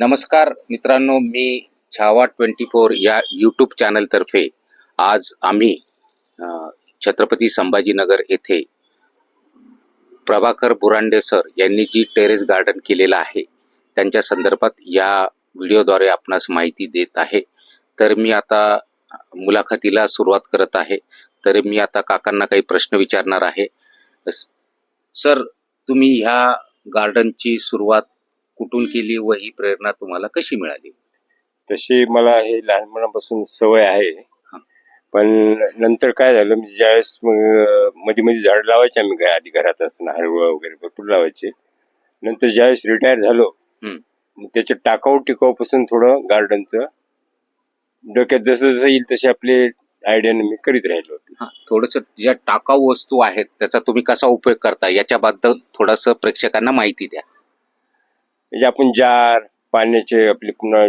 नमस्कार मित्रांनो मी छावा ट्वेंटी फोर या यूट्यूब चॅनलतर्फे आज आम्ही छत्रपती संभाजीनगर येथे प्रभाकर बुरांडे सर यांनी जी टेरेस गार्डन केलेलं आहे त्यांच्या संदर्भात या व्हिडिओद्वारे आपणास माहिती देत आहे. तर मी आता मुलाखतीला सुरुवात करत आहे. तर मी आता काकांना काही प्रश्न विचारणार आहे. सर तुम्ही ह्या गार्डनची सुरुवात कुठून केली व ही प्रेरणा तुम्हाला कशी मिळाली? तशी मला हे लहानपणापासून सवय आहे. पण नंतर काय झालं म्हणजे ज्यावेळेस मध्ये मध्ये झाड लावायचे आम्ही घरा- आधी घरात असताना हरवळ वगैरे भरपूर लावायचे. नंतर ज्यावेळेस रिटायर झालो त्याच्या टाकाऊ टिकाऊपासून थोडं गार्डनचं डोक्यात जसं जसं येईल तसे आपले आयडियाने मी करीत राहिलो थोडस ज्या टाकाऊ वस्तू आहेत त्याचा तुम्ही कसा उपयोग करता याच्याबद्दल थोडस प्रेक्षकांना माहिती द्या. म्हणजे आपण जार पाण्याचे आपले पुन्हा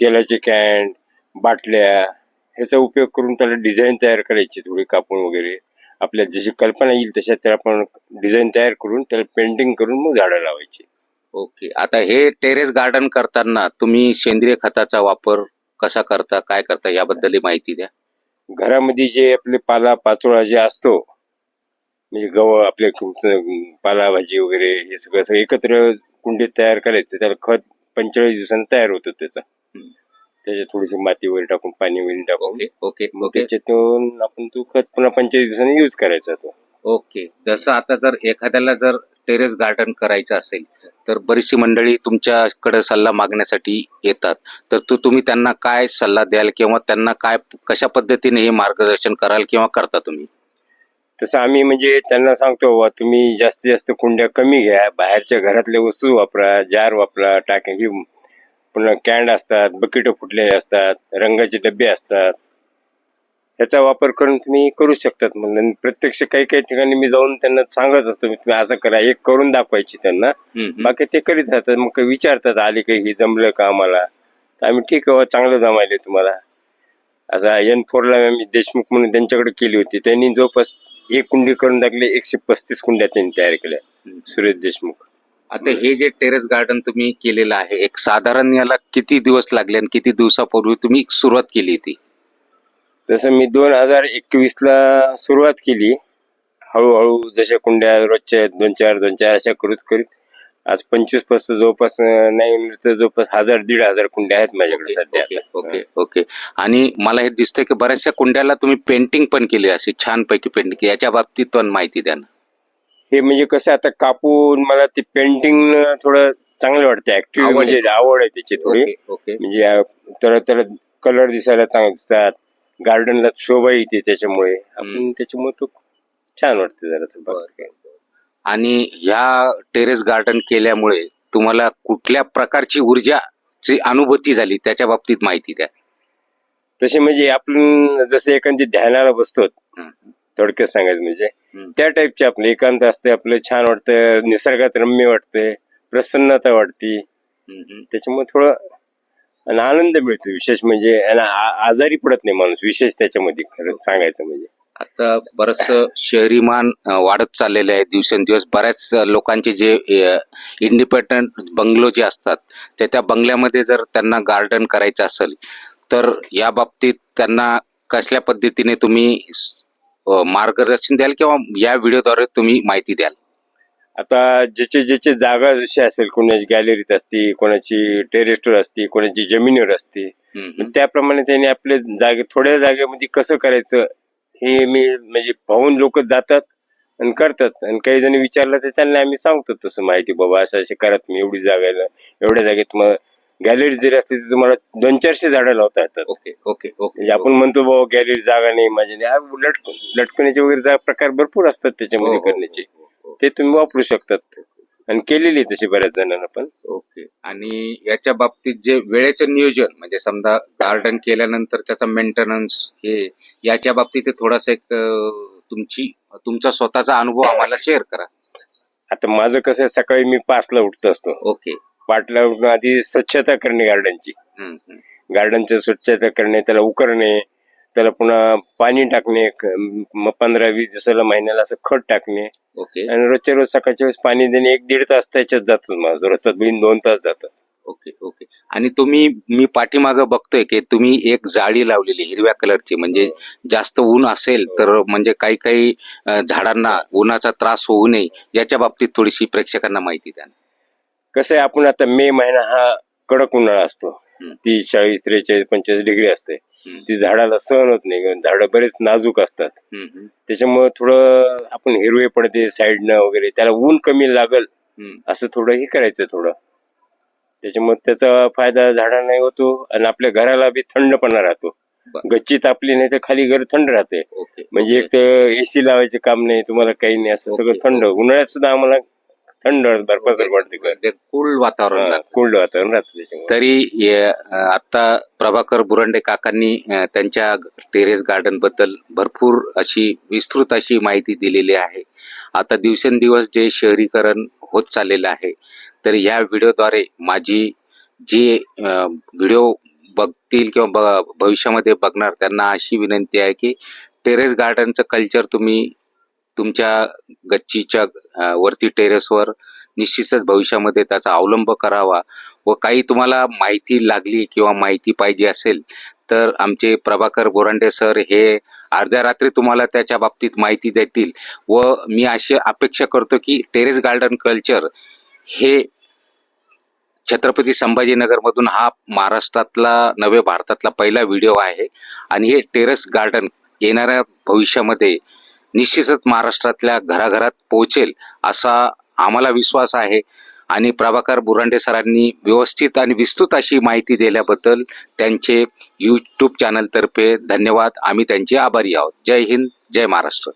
तेलाचे कॅन बाटल्या ह्याचा उपयोग करून त्याला डिझाईन तयार करायची थोडी कापून वगैरे. आपल्या जशी कल्पना येईल तशा त्याला आपण डिझाईन तयार करून त्याला पेंटिंग करून मग झाडं लावायची. ओके. आता हे टेरेस गार्डन करताना तुम्ही सेंद्रिय खताचा वापर कसा करता काय करता याबद्दल माहिती द्या. घरामध्ये जे आपले पाला पाचोळा जे असतो म्हणजे गव आपले पालाभाजी वगैरे हे सगळं असं एकत्र कुंडीत तयार करायचं त्याला खत पंचेचाळीस दिवसांनी तयार होतं त्याचं. त्याच्यात थोडीशी माती वगैरे टाकून पाणी वगैरे टाकून. Okay okay. मग ओके त्याच्यातून आपण तो खत पुन्हा पंचेचाळीस दिवसांनी युज करायचा तो. ओके. जसं आता जर एखाद्याला जर टेरेस गार्डन करायचं असेल तर बरीचशी मंडळी तुमच्याकडे सल्ला मागण्यासाठी येतात. तर तू तुम्ही त्यांना काय सल्ला द्याल किंवा त्यांना काय कशा पद्धतीने हे मार्गदर्शन कराल किंवा करता तुम्ही? तसं आम्ही म्हणजे त्यांना सांगतो बाबा तुम्ही जास्तीत जास्त कुंड्या कमी घ्या बाहेरच्या घरातल्या वस्तू वापरा जार वापरा टाक्या ही पुन्हा कॅन्ड असतात बकेट फुटलेले असतात रंगाचे डबे असतात. ह्याचा वापर करून तुम्ही करू शकतात म्हणून. प्रत्यक्ष काही काही ठिकाणी मी जाऊन त्यांना सांगत असतो मी तुम्ही असं करा एक करून दाखवायची त्यांना. बाकी ते करीत राहतात मग काही विचारतात आले काही हे जमलं का आम्हाला? तर आम्ही ठीक आहे चांगलं जमायले तुम्हाला. असा एन फोरला आम्ही देशमुख म्हणून त्यांच्याकडे केली होती. त्यांनी जवळपास एक कुंडी करून टाकले एकशे पस्तीस कुंड्या त्यांनी तयार केल्या. सुरेश देशमुख. आता हे जे टेरेस गार्डन तुम्ही केलेलं आहे एक साधारण याला किती दिवस लागले आणि किती दिवसापूर्वी तुम्ही सुरुवात केली ती तसं मी दोन हजार एकवीस ला सुरुवात केली. हळूहळू जशा कुंड्या रोजच्या दोन चार दोन चार अशा करूच करीत आज पंचवीसपासून जवळपास नाही तर जवळपास हजार दीड हजार कुंड्या आहेत माझ्याकडे सध्या. ओके. Okay okay. आणि मला हे दिसतंय की बऱ्याचशा कुंड्याला तुम्ही पेंटिंग पण केली अशी छानपैकी पेंटिंग याच्या बाबतीत पण माहिती द्या ना. हे म्हणजे कसं आता कापून मला ते पेंटिंग थोडं चांगलं वाटतं. ऍक्टिव्ह. म्हणजे आवड आहे त्याची थोडी. म्हणजे तर त्याला कलर दिसायला चांगले दिसतात. गार्डनला शोभा येते त्याच्यामुळे. आपण त्याच्यामुळे तो छान वाटतं जरा काय. आणि ह्या टेरेस गार्डन केल्यामुळे तुम्हाला कुठल्या प्रकारची ऊर्जाची अनुभूती झाली त्याच्या बाबतीत माहिती द्या तसे म्हणजे आपण जसे एखादी ध्यानाला बसतो. थोडक्यात सांगायचं म्हणजे. त्या टाईपचे आपलं एकांत असते आपलं छान वाटतं निसर्गात रम्य वाटतंय प्रसन्नता वाटते. त्याच्यामुळे थोडं आणि आनंद मिळतो विशेष म्हणजे आजारी पडत नाही माणूस विशेष त्याच्यामध्ये खरं सांगायचं म्हणजे आता बरस शहरीमान वाढत चाललेले आहे दिवसेंदिवस बऱ्याच लोकांचे जे इंडिपेंडंट बंगलो जे असतात ते त्या बंगल्यामध्ये जर त्यांना गार्डन करायचं असेल तर या बाबतीत त्यांना कसल्या पद्धतीने तुम्ही मार्गदर्शन द्याल किंवा या व्हिडिओद्वारे तुम्ही माहिती द्याल आता ज्याचे ज्याचे जागा जशी असेल कोणाची गॅलरीत असती कोणाची टेरेसवर असती कोणाची जमिनीवर असते. त्याप्रमाणे त्यांनी आपल्या जागे थोड्या जागेमध्ये कसं करायचं हे मी म्हणजे पाहून लोक जातात आणि करतात. आणि काही जण विचारलं तर त्यांना आम्ही सांगतो तसं माहिती बाबा असं असे करा तुम्ही एवढी जागा आहे ना, एवढ्या जागेत तुम्हाला गॅलरी जरी असली तर तुम्हाला दोन चारशे झाडं लावता येतात. Okay okay okay. म्हणजे आपण म्हणतो बाबा गॅलरी जागा नाही माझी नाही. आ, लटक लटकण्याचे वगैरे प्रकार भरपूर असतात त्याच्यामध्ये हो, हो, करण्याचे. हो. ते तुम्ही वापरू शकतात. आणि केलेली आहे तशी बऱ्याच जणांना पण. ओके. आणि याच्या बाबतीत जे वेळेचं नियोजन म्हणजे समजा गार्डन केल्यानंतर त्याचा मेंटेनन्स हे याच्या बाबतीत थोडासा एक अं, तुमची तुमचा स्वतःचा अनुभव आम्हाला शेअर करा. आता माझं कसं आहे, सकाळी मी पाचला उठत असतो. ओके. पाचला उठून आधी स्वच्छता करणे गार्डनची हम्म, हम्म. गार्डनची स्वच्छता करणे त्याला उकरणे त्याला पुन्हा पाणी टाकणे क- पंधरा वीस दिवसाला महिन्याला असं खत टाकणे. ओके. आणि रोजच्या रोज सकाळच्या वेळेस पाणी देणे एक दीड तास त्याच्यात जातो माझं रोजचा दोन दोन तास जातात. Okay okay. आणि तुम्ही मी पाठीमागं बघतोय की तुम्ही एक जाळी लावलेली हिरव्या कलरची. म्हणजे जास्त ऊन असेल तर म्हणजे काही काही अ, झाडांना उन्हाचा त्रास होऊ नये याच्या बाबतीत थोडीशी प्रेक्षकांना माहिती द्या कसं आहे आपण आता मे महिना हा कडक उन्हाळा असतो. हम्म. तीस चाळीस त्रेचाळीस पंचेचाळीस डिग्री असते. ती झाडाला सहन होत नाही. झाडं बरेच नाजूक असतात. त्याच्यामुळे थोडं आपण हिरवे पडते साईडनं वगैरे त्याला ऊन कमी लागल. असं थोडं हे करायचं थोडं. त्याच्यामुळे त्याचा फायदा झाडांनाही होतो आणि आपल्या घराला बी थंडपणा राहतो. गच्ची तापली नाही तर खाली घर थंड राहते म्हणजे एक तर एसी लावायचे काम नाही तुम्हाला काही नाही असं सगळं थंड. उन्हाळ्यात सुद्धा आम्हाला थंड बर्फासारखं वाटते कूल वातावरण. कोल्ड वातावरण राहतं त्याच्यामुळे. तरी आता प्रभाकर बुरंडे काकांनी अ, त्यांच्या टेरेस गार्डनबद्दल भरपूर अशी विस्तृत अशी माहिती दिलेली आहे. आता दिवसेंदिवस जे शहरीकरण होत चाललेलं आहे तर या व्हिडिओद्वारे माझी जी व्हिडिओ बघतील किंवा ब- भविष्यामध्ये बघणार त्यांना अशी विनंती आहे की टेरेस गार्डनचं कल्चर तुम्ही तुमच्या गच्चीच्या वरती टेरेसवर निश्चितच भविष्यामध्ये त्याचा अवलंब करावा व काही तुम्हाला माहिती लागली किंवा माहिती पाहिजे असेल तर आमचे प्रभाकर बोरांडे सर हे अर्ध्या रात्री तुम्हाला त्याच्या बाबतीत माहिती देतील व मी अशी अपेक्षा करतो की टेरेस गार्डन कल्चर हे छत्रपती संभाजीनगरमधून हा महाराष्ट्रातला नवे भारतातला पहिला व्हिडिओ आहे आणि हे टेरेस गार्डन येणाऱ्या भविष्यामध्ये निश्चितच महाराष्ट्रातल्या घराघरात पोहोचेल असा आम्हाला विश्वास आहे. आणि प्रभाकर बुरांडे सरांनी व्यवस्थित आणि विस्तृत अशी माहिती दिल्याबद्दल त्यांचे यूट्यूब चॅनलतर्फे धन्यवाद. आम्ही त्यांचे आभारी आहोत. जय हिंद जय महाराष्ट्र.